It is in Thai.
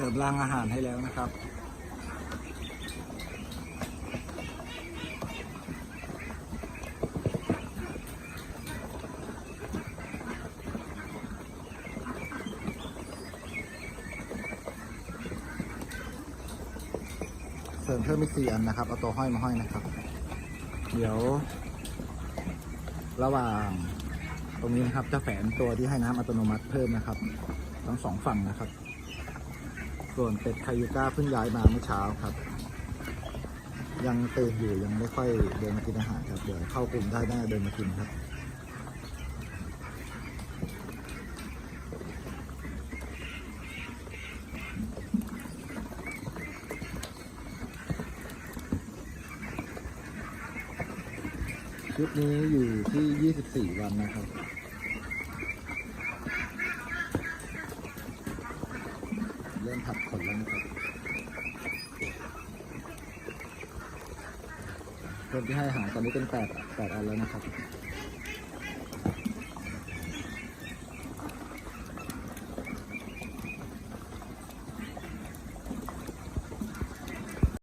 เสริมรางอาหารให้แล้วนะครับ เสริมเพิ่มอีกสี่อันนะครับ เอาตัวห้อยมาห้อยนะครับ เดี๋ยว ระหว่างตรงนี้นะครับจะแฝงตัวที่ให้น้ำอัตโนมัติเพิ่มนะครับ ทั้งสองฝั่งนะครับ ส่วนเป็ดคายูก้าเพิ่งย้ายมาเมื่อเช้าครับ ยังตื่นอยู่ยังไม่ค่อยเดินมากินอาหารครับ เดี๋ยวเข้ากลุ่มได้น่าเดินมากินครับชุดนี้อยู่ที่ 24 วันนะครับ ริ่มผัดขนแล้วนะครับเพิ่มที่ให้อาหารตอนนี้เป็น8 8อันแล้วนะครับ